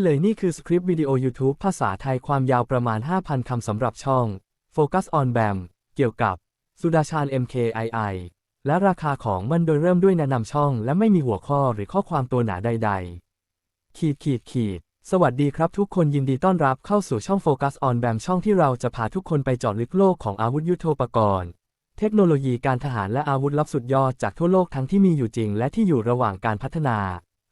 ได้เลยนี่คือสคริปต์วิดีโอ YouTube ภาษาไทยความยาวประมาณ 5,000 คำสำหรับช่อง Focus on BAM เกี่ยวกับ สุดาชาญ MKII และราคาของมันโดยเริ่มด้วยแนะนำช่อง และไม่มีหัวข้อหรือข้อความตัวหนาใด ๆ ขีดขีดขีด สวัสดีครับทุกคนยินดีต้อนรับเข้าสู่ช่อง Focus on BAM ช่องที่เราจะพาทุกคนไปเจาะลึกโลกของอาวุธยุโทโธปกรณ์ เทคโนโลยีการทหารและอาวุธลับสุดยอดจากทั่วโลกทั้งที่มีอยู่จริง และที่อยู่ระหว่างการพัฒนา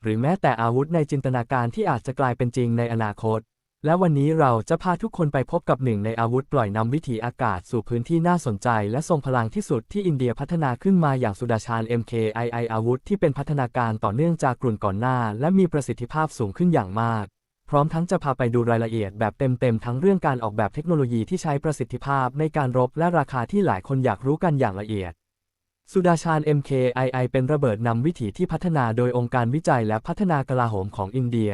หรือแม้แต่อาวุธในจินตนาการที่อาจจะกลายเป็นจริงในอนาคต และวันนี้เราจะพาทุกคนไปพบกับหนึ่งในอาวุธปล่อยนำวิถีอากาศสู่พื้นที่น่าสนใจ และทรงพลังที่สุดที่อินเดียพัฒนาขึ้นมาอย่างสุดาชาญ MKII อาวุธที่เป็นพัฒนาการต่อเนื่องจากกลุ่นก่อนหน้า และมีประสิทธิภาพสูงขึ้นอย่างมากพร้อมทั้งจะพาไปดูรายละเอียดแบบเต็มๆ ทั้งเรื่องการออกแบบเทคโนโลยีที่ใช้ประสิทธิภาพในการรบและราคาที่หลายคนอยากรู้กันอย่างละเอียด สุดาชาญ MKII เป็นระเบิดนำวิถีที่พัฒนาโดยองค์การวิจัยและพัฒนากลาโหมของอินเดีย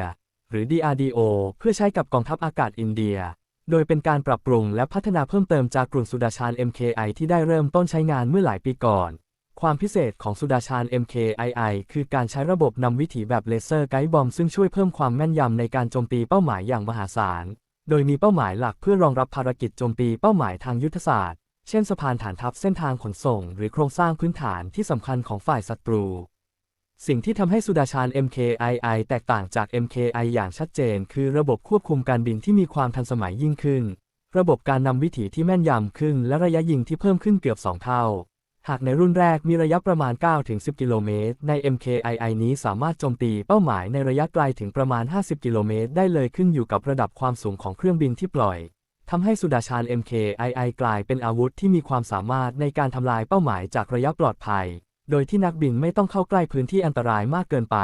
หรือ DRDO เพื่อใช้กับกองทัพอากาศอินเดีย โดยเป็นการปรับปรุงและพัฒนาเพิ่มเติมจากกลุ่มสุดาชาญ MKI ที่ได้เริ่มต้นใช้งานเมื่อหลายปีก่อน ความพิเศษของสุดาชาญ MKII คือการใช้ระบบนำวิถีแบบเลเซอร์ไกด์บอมซึ่งช่วยเพิ่มความแม่นยำในการโจมตีเป้าหมายอย่างมหาศาล โดยมีเป้าหมายหลักเพื่อรองรับภารกิจโจมตีเป้าหมายทางยุทธศาสตร์ เช่นสะพานฐานทัพเส้นทางขนส่ง หรือโครงสร้างพื้นฐานที่สำคัญของฝ่ายศัตรู สิ่งที่ทำให้สุดาชาญ MKII แตกต่างจาก MKI อย่างชัดเจน คือระบบควบคุมการบินที่มีความทันสมัยยิ่งขึ้น ระบบการนำวิถีที่แม่นยำขึ้น และระยะยิงที่เพิ่มขึ้นเกือบ 2 เท่า หากในรุ่นแรกมีระยะประมาณ 9-10 กิโลเมตร ใน MKII นี้สามารถโจมตีเป้าหมายในระยะไกลถึงประมาณ 50 กิโลเมตรได้เลยขึ้นอยู่กับระดับความสูงของเครื่องบินที่ปล่อย ทำให้สุดาชาญ MKII กลายเป็นอาวุธที่มีความสามารถในการทำลายเป้าหมายจากระยะปลอดภัย โดยที่นักบินไม่ต้องเข้าใกล้พื้นที่อันตรายมากเกินไป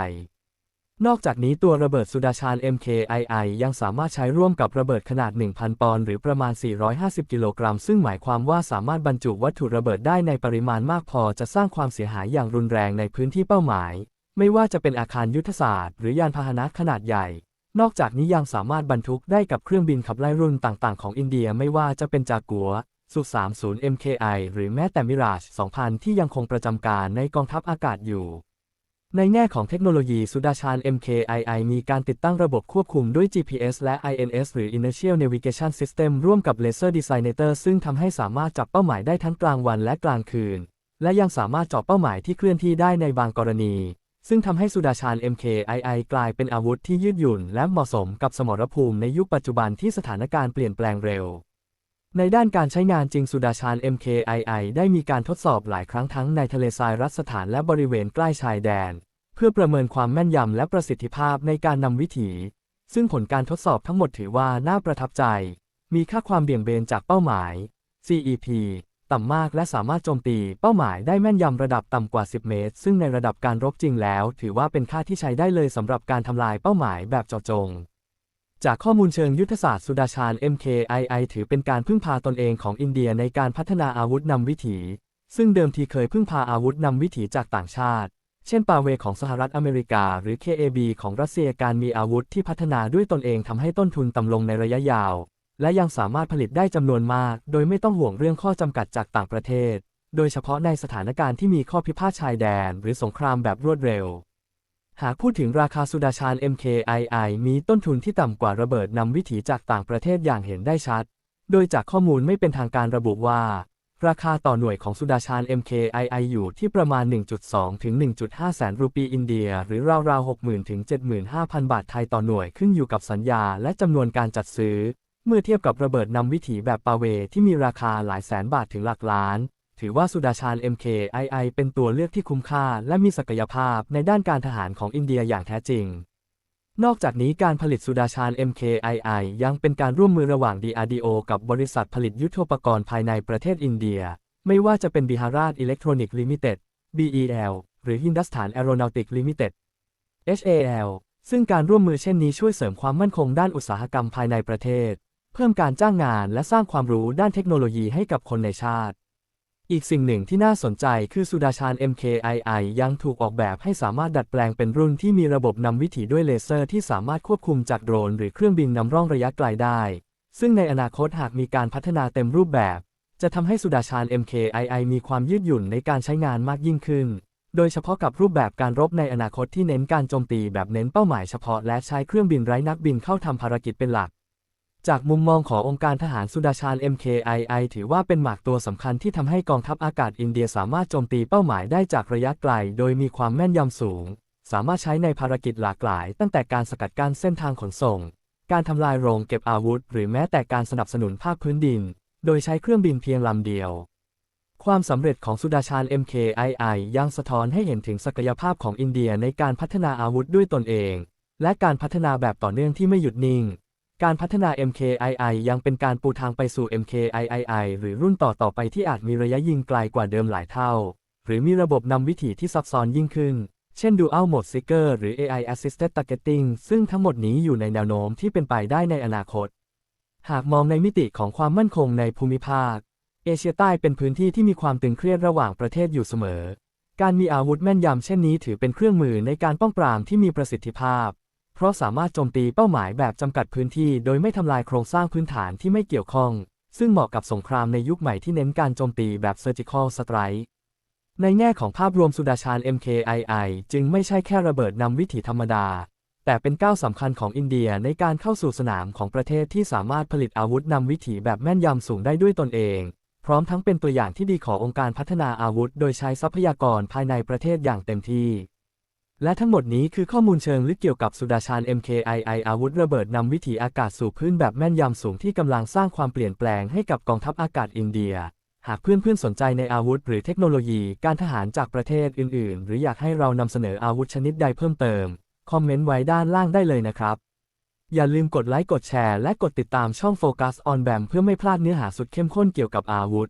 นอกจากนี้ตัวระเบิดสุดาชาญ MKII ยังสามารถใช้ร่วมกับระเบิดขนาด 1,000 ปอนด์หรือประมาณ 450 กิโลกรัม ซึ่งหมายความว่าสามารถบรรจุวัตถุระเบิดได้ในปริมาณมากพอจะสร้างความเสียหายอย่างรุนแรงในพื้นที่เป้าหมาย ไม่ว่าจะเป็นอาคารยุทธศาสตร์ หรือยานพาหนะขนาดใหญ่ นอกจากนี้ยังสามารถบรรทุกได้กับเครื่องบินขับไล่รุ่นต่างๆ ของอินเดียไม่ว่าจะเป็นจากัวสุ30 MKI หรือแม้แต่มิราช2000 ที่ยังคงประจำการในกองทัพอากาศอยู่ ในแง่ของเทคโนโลยีสุดาชาญ MKII มีการติดตั้งระบบควบคุมด้วย GPS และ INS หรือ Inertial Navigation System ร่วมกับ Laser Designator ซึ่งทำให้สามารถจับเป้าหมายได้ทั้งกลางวันและกลางคืน และยังสามารถเจาะเป้าหมายที่เคลื่อนที่ได้ในบางกรณี ซึ่งทำให้สุดาชาญ MKII กลายเป็นอาวุธที่ยืดหยุ่น และเหมาะสมกับสมรภูมิในยุคปัจจุบันที่สถานการณ์เปลี่ยนแปลงเร็ว ในด้านการใช้งานจริงสุดาชาญ MKII ได้มีการทดสอบหลายครั้งทั้งในทะเลทรายรัฐสถานและบริเวณใกล้ชายแดน เพื่อประเมินความแม่นยำและประสิทธิภาพในการนำวิถี ซึ่งผลการทดสอบทั้งหมดถือว่าน่าประทับใจ มีค่าความเบี่ยงเบนจากเป้าหมาย CEP ต่ำมากและสามารถโจมตีเป้าหมายได้แม่นยำระดับต่ำกว่า 10 เมตร ซึ่งในระดับการรบจริงแล้ว ถือว่าเป็นค่าที่ใช้ได้เลยสำหรับการทำลายเป้าหมายแบบเจาะจง จากข้อมูลเชิงยุทธศาสตร์สุดาชาญ MKII ถือเป็นการพึ่งพาตนเองของอินเดียในการพัฒนาอาวุธนำวิถี ซึ่งเดิมทีเคยพึ่งพาอาวุธนำวิถีจากต่างชาติ เช่นปาเวของสหรัฐอเมริกา หรือ KAB ของรัสเซียการมีอาวุธที่พัฒนาด้วยตนเองทำให้ต้นทุนต่ำลงในระยะยาว และยังสามารถผลิตได้จำนวนมาก โดยไม่ต้องห่วงเรื่องข้อจำกัดจากต่างประเทศ โดยเฉพาะในสถานการณ์ที่มีข้อพิพาทชายแดน หรือสงครามแบบรวดเร็ว หากพูดถึงราคาสุดาชาญ MKII มีต้นทุนที่ต่ำกว่าระเบิดนำวิถีจากต่างประเทศอย่างเห็นได้ชัด โดยจากข้อมูลไม่เป็นทางการระบุว่า ราคาต่อหน่วยของสุดาชาญ MKII อยู่ที่ประมาณ 1.2 ถึง 1.5 แสนรูปีอินเดีย หรือราวๆ 60,000 ถึง 75,000 บาทไทยต่อหน่วยขึ้นอยู่กับสัญญาและจำนวนการจัดซื้อ เมื่อเทียบกับระเบิดนำวิถีแบบปาเวที่มีราคาหลายแสนบาทถึงหลักล้าน ถือว่าสุดาชาญ MKII เป็นตัวเลือกที่คุ้มค่าและมีศักยภาพในด้านการทหารของอินเดียอย่างแท้จริง นอกจากนี้การผลิตสุดาชาญ MKII ยังเป็นการร่วมมือระหว่าง DRDO กับบริษัทผลิตยุทโธปกรณ์ภายในประเทศอินเดีย ไม่ว่าจะเป็นบิฮารา t อิเล็กทรอนิกส์ลิมิเต็ด BEL หรือ Hindustan Aeronautic Limited HAL ซึ่งการร่วมมือเช่นนี้ช่วยเสริมความมั่นคงด้านอุตสาหกรรมภายในประเทศ พิ่มการจ้างงานและสร้างความรู้ด้านเทคโนโลยีให้กับคนในชาติ อีกสิ่งหนึ่งที่น่าสนใจคือสุดาชาญ MKII ยังถูกออกแบบให้สามารถดัดแปลงเป็นรุ่นที่มีระบบนำวิถีด้วยเลเซอร์ที่สามารถควบคุมจากโดรนหรือเครื่องบินนำร่องระยะไกลได้ ซึ่งในอนาคตหากมีการพัฒนาเต็มรูปแบบ จะทำให้สุดาชาญ MKII มีความยืดหยุ่นในการใช้งานมากยิ่งขึ้น โดยเฉพาะกับรูปแบบการรบในอนาคตที่เน้นการโจมตีแบบเน้นเป้าหมายเฉพาะและใช้เครื่องบินไร้นักบินเข้าทำภารกิจเป็นหลัก จากมุมมองขององค์การทหารสุดาชาญ MKII ถือว่าเป็นหมากตัวสำคัญที่ทำให้กองทัพอากาศอินเดียสามารถโจมตีเป้าหมายได้จากระยะไกล โดยมีความแม่นยำสูง สามารถใช้ในภารกิจหลากหลาย ตั้งแต่การสกัดกั้นเส้นทางขนส่ง การทำลายโรงเก็บอาวุธ หรือแม้แต่การสนับสนุนภาคพื้นดิน โดยใช้เครื่องบินเพียงลำเดียว ความสำเร็จของสุดาชาญ MKII ยังสะท้อนให้เห็นถึงศักยภาพของอินเดียในการพัฒนาอาวุธด้วยตนเอง และการพัฒนาแบบต่อเนื่องที่ไม่หยุดนิ่ง การพัฒนา MKII ยังเป็นการปูทางไปสู่ MKIII หรือรุ่นต่อต่อไปที่อาจมีระยะยิงไกลกว่าเดิมหลายเท่า หรือมีระบบนำวิถีที่ซับซ้อนยิ่งขึ้น เช่น Dual Mode Seeker หรือ AI Assisted Targeting ซึ่งทั้งหมดนี้อยู่ในแนวโน้มที่เป็นไปได้ในอนาคต หากมองในมิติของความมั่นคงในภูมิภาค เอเชียใต้เป็นพื้นที่ที่มีความตึงเครียดระหว่างประเทศอยู่เสมอ การมีอาวุธแม่นยำเช่นนี้ถือเป็นเครื่องมือในการป้องปรามที่มีประสิทธิภาพ เพราะสามารถโจมตีเป้าหมายแบบจำกัดพื้นที่โดยไม่ทำลายโครงสร้างพื้นฐานที่ไม่เกี่ยวข้อง ซึ่งเหมาะกับสงครามในยุคใหม่ที่เน้นการโจมตีแบบ Surgical Strike ในแง่ของภาพรวมสุดาชาญ MKII จึงไม่ใช่แค่ระเบิดนำวิถีธรรมดา แต่เป็นก้าวสำคัญของอินเดียในการเข้าสู่สนามของประเทศที่สามารถผลิตอาวุธนำวิถีแบบแม่นยำสูงได้ด้วยตนเอง พร้อมทั้งเป็นตัวอย่างที่ดีขององค์การพัฒนาอาวุธ โดยใช้ทรัพยากรภายในประเทศอย่างเต็มที่ และทั้งหมดนี้คือข้อมูลเชิงลึกเกี่ยวกับสุดาชาญ MKII อาวุธระเบิดนำวิถีอากาศสู่พื้นแบบแม่นยำสูงที่กำลังสร้างความเปลี่ยนแปลงให้กับกองทัพอากาศอินเดีย หากเพื่อนๆสนใจในอาวุธหรือเทคโนโลยีการทหารจากประเทศอื่นๆ หรืออยากให้เรานำเสนออาวุธชนิดใดเพิ่มเติม คอมเมนต์ไว้ด้านล่างได้เลยนะครับ อย่าลืมกดไลค์กดแชร์และกดติดตามช่อง Focus on BAM เพื่อไม่พลาดเนื้อหาสุดเข้มข้นเกี่ยวกับอาวุธ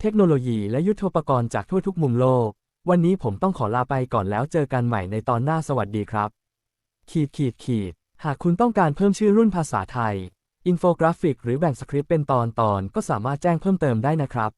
เทคโนโลยีและยุทโธปกรณ์จากทั่วทุกมุมโลก วันนี้ผมต้องขอลาไปก่อนแล้วเจอกันใหม่ในตอนหน้าสวัสดีครับ ขีดขีดขีด หากคุณต้องการเพิ่มชื่อรุ่นภาษาไทย อินโฟกราฟิก หรือแบ่งสคริปต์เป็นตอนตอนก็สามารถแจ้งเพิ่มเติมได้นะครับ